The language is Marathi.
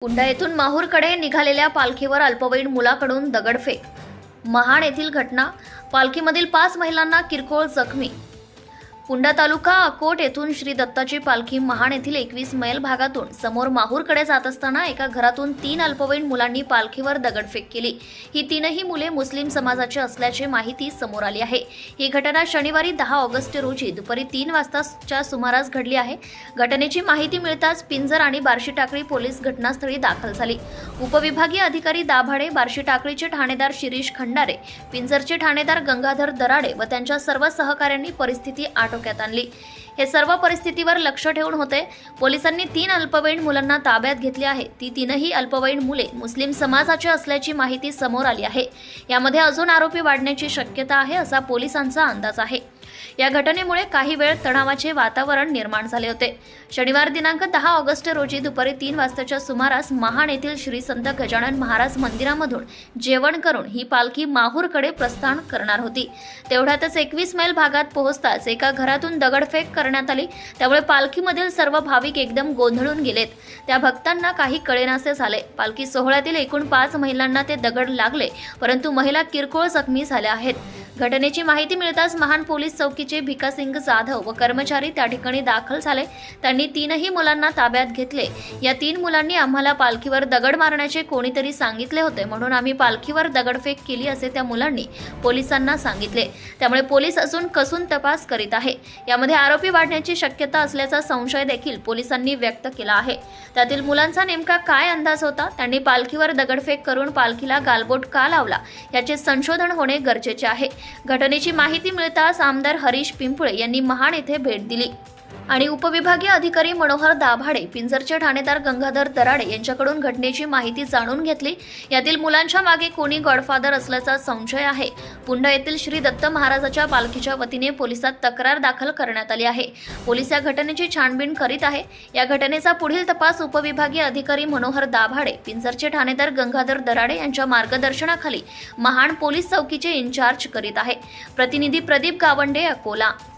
पुंडा येथून माहूरकडे निघालेल्या पालखीवर अल्पवयीन मुलाकडून दगडफेक. महाड येथील घटना. पालखीमधील पाच महिलांना किरकोळ जखमी. पुंडा तालुका अकोट येथून श्री दत्ताची पालखी महाड येथील एकवीस मैल भागातून समोर माहूरकडे जात असताना एका घरातून तीन अल्पवयीन मुलांनी पालखीवर दगडफेक केली. ही तीनही मुले मुस्लिम समाजाची असल्याची माहिती समोर आली आहे. ही घटना शनिवारी दहा ऑगस्ट रोजी दुपारी तीन वाजताच्या सुमारास घडली आहे. घटनेची माहिती मिळताच पिंजर आणि बार्शी टाकळी पोलीस घटनास्थळी दाखल झाली. उपविभागीय अधिकारी दाभाडे बार्शी टाकळीचे ठाणेदार शिरीष खंडारे पिंजरचे ठाणेदार गंगाधर दराडे व त्यांच्या सर्व सहकाऱ्यांनी परिस्थिती आटोक्यात आणली. हे सर्व परिस्थितीवर लक्ष ठेवून होते. पोलिसांनी तीन अल्पवयीन मुलांना ताब्यात घेतली आहे. ती तीनही अल्पवयीन मुले मुस्लिम समाजाची असल्याची माहिती समोर आली आहे. यामध्ये अजून आरोपी वाढण्याची शक्यता आहे असा पोलिसांचा अंदाज आहे. या घटनेमुळे काही वेळ तणावाचे वातावरण निर्माण झाले होते. शनिवार दिनांक दहा ऑगस्ट रोजी दुपारी तीन वाजताच्या सुमारास महाड येथील श्री संत गजानन महाराज मंदिरामधून जेवण करून ही पालखी माहूरकडे प्रस्थान करणार होती. तेवढ्यातच एकवीस मैल भागात पोहोचताच एका घरातून दगडफेक करण्यात आली. त्यामुळे पालखीमधील सर्व भाविक एकदम गोंधळून गेलेत. त्या भक्तांना काही कळेनासे झाले. पालखी सोहळ्यातील एकूण पाच महिलांना ते दगड लागले परंतु महिला किरकोळ जखमी झाल्या आहेत. घटनेची माहिती मिळताच महान पोलीस चौकीचे भिकासिंग जाधव व कर्मचारी त्या ठिकाणी दाखल झाले. त्यांनी तीनही मुलांना ताब्यात घेतले. या तीन मुलांनी आम्हाला पालखीवर दगड मारण्याचे कोणीतरी सांगितले होते म्हणून आम्ही पालखीवर दगडफेक केली असे त्या मुलांनी पोलिसांना सांगितले. त्यामुळे पोलीस अजून कसून तपास करीत आहे. यामध्ये आरोपी वाढण्याची शक्यता असल्याचा संशय देखील पोलिसांनी व्यक्त केला आहे. त्यातील मुलांचा नेमका काय अंदाज होता? त्यांनी पालखीवर दगडफेक करून पालखीला गालबोट का लावला? याचे संशोधन होणे गरजेचे आहे. घटनेची माहिती मिळताच आमदार हरीश पिंपळे यांनी महाड येथे भेट दिली. आणि उपविभागीय अधिकारी मनोहर दाभाडे पिंजरचे ठाणेदार गंगाधर दराडे यांच्याकडून घटनेची माहिती जाणून घेतली. यातील मुलांच्या मागे कोणी गॉडफादर असल्याचा संशय आहे. पुन्हा येथील श्री दत्त महाराजाच्या पालखीच्या वतीने पोलिसात तक्रार दाखल करण्यात आली आहे. पोलीस या घटनेची छानबीन करीत आहे. या घटनेचा पुढील तपास उपविभागीय अधिकारी मनोहर दाभाडे पिंजरचे ठाणेदार गंगाधर दराडे यांच्या मार्गदर्शनाखाली महाड पोलीस चौकीचे इन्चार्ज करीत आहे. प्रतिनिधी प्रदीप गावंडे अकोला.